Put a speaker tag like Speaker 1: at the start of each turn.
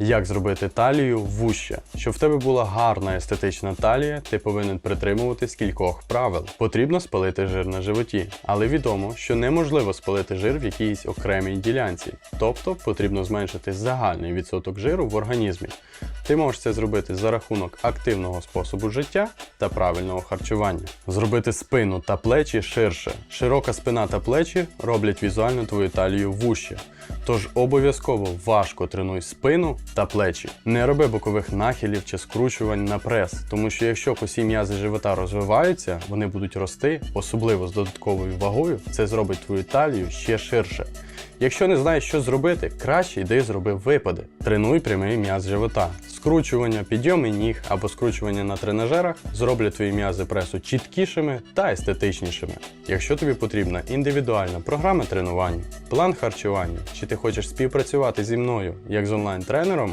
Speaker 1: Як зробити талію вуще? Щоб в тебе була гарна естетична талія, ти повинен притримуватись кількох правил. Потрібно спалити жир на животі, але відомо, що неможливо спалити жир в якійсь окремій ділянці, тобто потрібно зменшити загальний відсоток жиру в організмі. Ти можеш це зробити за рахунок активного способу життя та правильного харчування. Зробити спину та плечі ширше. Широка спина та плечі роблять візуально твою талію вужче. Тож обов'язково важко тренуй спину та плечі. Не роби бокових нахилів чи скручувань на прес, тому що якщо косі м'язи живота розвиваються, вони будуть рости, особливо з додатковою вагою, це зробить твою талію ще ширше. Якщо не знаєш, що зробити, краще йди зроби випади. Тренуй прямий м'яз живота. Скручування, підйоми ніг або скручування на тренажерах зроблять твої м'язи пресу чіткішими та естетичнішими. Якщо тобі потрібна індивідуальна програма тренувань, план харчування, чи ти хочеш співпрацювати зі мною як з онлайн-тренером,